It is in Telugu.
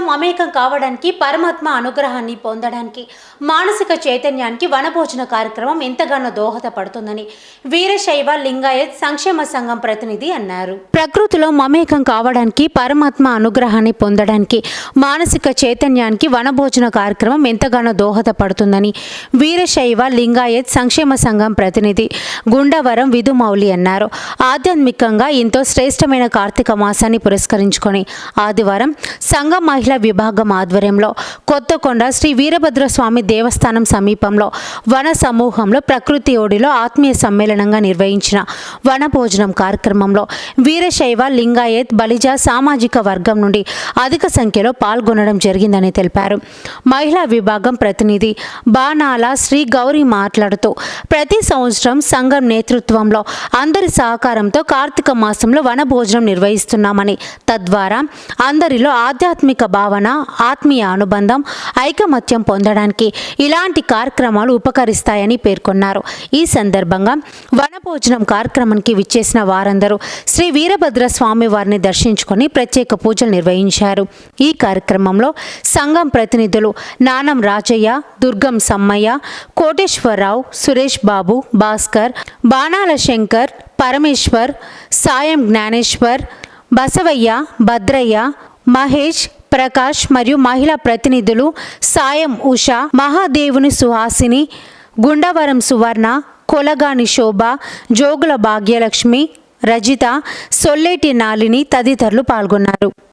మమేకం కావడానికి పరమాత్మ అనుగ్రహాన్ని పొందడానికి మానసిక చైతన్యానికి వనభోజన కార్యక్రమం ఎంతగానో దోహదపడుతుందని వీరశైవ లింగాయత్ సంక్షేమ సంఘం ప్రతినిధి అన్నారు. ప్రకృతిలో మమేకం కావడానికి పరమాత్మ అనుగ్రహాన్ని పొందడానికి మానసిక చైతన్యానికి వనభోజన కార్యక్రమం ఎంతగానో దోహదపడుతుందని వీరశైవ లింగాయత్ సంక్షేమ సంఘం ప్రతినిధి గుండవరం విధుమౌలి అన్నారు. ఆధ్యాత్మికంగా ఎంతో శ్రేష్టమైన కార్తీక మాసాన్ని పురస్కరించుకొని ఆదివారం సంఘం మహిళ మహిళా విభాగం ఆధ్వర్యంలో కొత్తకొండ శ్రీ వీరభద్ర స్వామి దేవస్థానం సమీపంలో వన సమూహంలో ప్రకృతి ఓడిలో ఆత్మీయ సమ్మేళనంగా నిర్వహించిన వన భోజనం కార్యక్రమంలో వీరశైవ లింగాయత్ బలిజ సామాజిక వర్గం నుండి అధిక సంఖ్యలో పాల్గొనడం జరిగిందని తెలిపారు. మహిళా విభాగం ప్రతినిధి బాణాల శ్రీ గౌరీ మాట్లాడుతూ ప్రతి సంవత్సరం సంఘం నేతృత్వంలో అందరి సహకారంతో కార్తీక మాసంలో వన భోజనం నిర్వహిస్తున్నామని తద్వారా అందరిలో ఆధ్యాత్మిక భావన ఆత్మీయ అనుబంధం ఐకమత్యం పొందడానికి ఇలాంటి కార్యక్రమాలు ఉపకరిస్తాయని పేర్కొన్నారు. ఈ సందర్భంగా వనభోజనం కార్యక్రమానికి విచ్చేసిన వారందరూ శ్రీ వీరభద్ర స్వామి వారిని దర్శించుకొని ప్రత్యేక పూజలు నిర్వహించారు. ఈ కార్యక్రమంలో సంఘం ప్రతినిధులు నానం రాజయ్య దుర్గం సమ్మయ్య కోటేశ్వరరావు సురేష్ బాబు భాస్కర్ బాణాల శంకర్ పరమేశ్వర్ సాయం జ్ఞానేశ్వర్ బసవయ్య భద్రయ్య మహేష్ ప్రకాష్ మరియు మహిళా ప్రతినిధులు సాయం ఉష మహాదేవుని సుహాసిని గుండవరం సువర్ణ కొలగాని శోభ జోగుల భాగ్యలక్ష్మి రజిత సొల్లేటి నాలిని తదితరులు పాల్గొన్నారు.